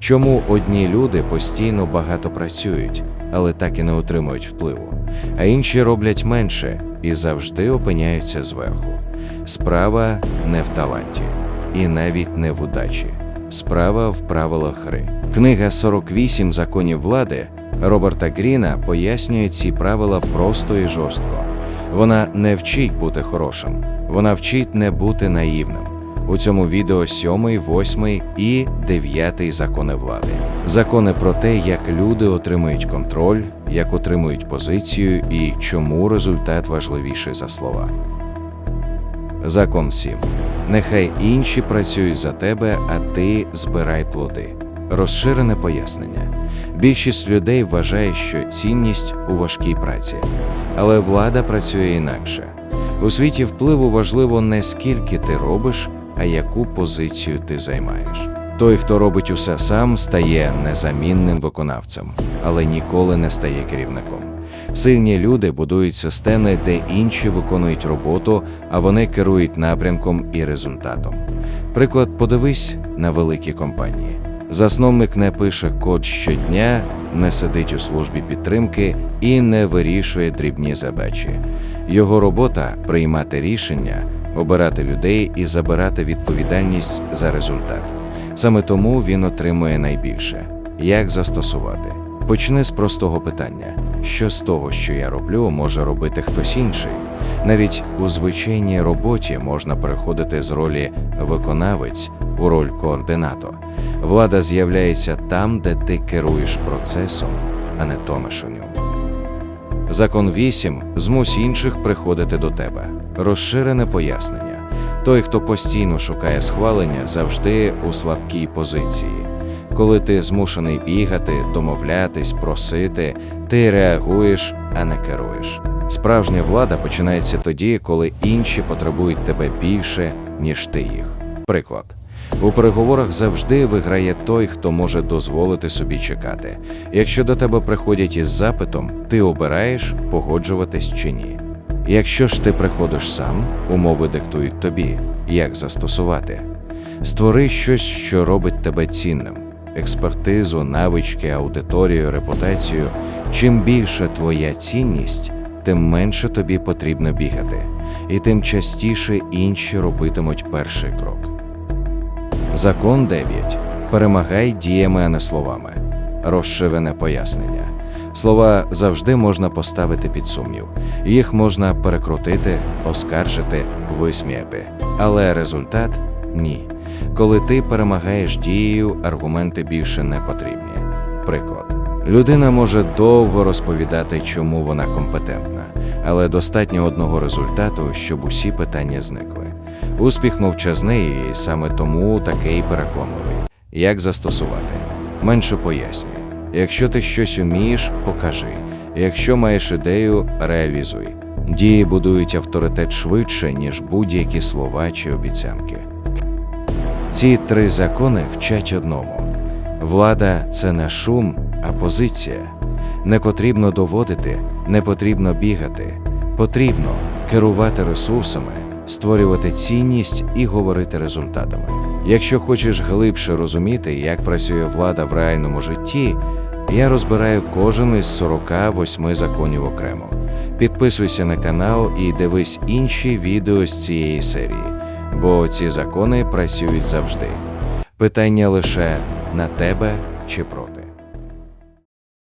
Чому одні люди постійно багато працюють, але так і не отримують впливу, а інші роблять менше і завжди опиняються зверху. Справа не в таланті і навіть не в удачі. Справа в правилах гри. Книга 48 законів влади Роберта Гріна пояснює ці правила просто і жорстко. Вона не вчить бути хорошим, вона вчить не бути наївним. У цьому відео сьомий, восьмий і дев'ятий закони влади. Закони про те, як люди отримують контроль, як отримують позицію і чому результат важливіший за слова. Закон 7. Нехай інші працюють за тебе, а ти збирай плоди. Розширене пояснення. Більшість людей вважає, що цінність у важкій праці, але влада працює інакше. У світі впливу важливо не скільки ти робиш, а яку позицію ти займаєш. Той, хто робить усе сам, стає незамінним виконавцем, але ніколи не стає керівником. Сильні люди будують системи, де інші виконують роботу, а вони керують напрямком і результатом. Приклад, подивись на великі компанії. Засновник не пише код щодня, не сидить у службі підтримки і не вирішує дрібні задачі. Його робота приймати рішення, обирати людей і забирати відповідальність за результат. Саме тому він отримує найбільше. Як застосувати? Почни з простого питання: що з того, що я роблю, може робити хтось інший? Навіть у звичайній роботі можна переходити з ролі виконавець у роль координатор. Влада з'являється там, де ти керуєш процесом, а не тонеш у ньому. Закон 8. Змусь інших приходити до тебе. Розширене пояснення. Той, хто постійно шукає схвалення, завжди у слабкій позиції. Коли ти змушений бігати, домовлятись, просити, ти реагуєш, а не керуєш. Справжня влада починається тоді, коли інші потребують тебе більше, ніж ти їх. Приклад. У переговорах завжди виграє той, хто може дозволити собі чекати. Якщо до тебе приходять із запитом, ти обираєш погоджуватись чи ні. Якщо ж ти приходиш сам, умови диктують тобі, як застосувати. Створи щось, що робить тебе цінним: експертизу, навички, аудиторію, репутацію. Чим більше твоя цінність, тим менше тобі потрібно бігати, і тим частіше інші робитимуть перший крок. Закон 9. Перемагай діями, а не словами. Розширене пояснення. Слова завжди можна поставити під сумнів. Їх можна перекрутити, оскаржити, висміяти. Але результат ні. Коли ти перемагаєш дією, аргументи більше не потрібні. Приклад. Людина може довго розповідати, чому вона компетентна, але достатньо одного результату, щоб усі питання зникли. Успіх мовчазний, і саме тому такий переконливий. Як застосувати? Менше пояснюй. Якщо ти щось умієш, покажи. Якщо маєш ідею, реалізуй. Дії будують авторитет швидше, ніж будь-які слова чи обіцянки. Ці три закони вчать одному: влада це не шум, а позиція. Не потрібно доводити, не потрібно бігати. Потрібно керувати ресурсами, створювати цінність і говорити результатами. Якщо хочеш глибше розуміти, як працює влада в реальному житті, я розбираю кожен із 48 законів окремо. Підписуйся на канал і дивись інші відео з цієї серії, бо ці закони працюють завжди. Питання лише на тебе чи проти.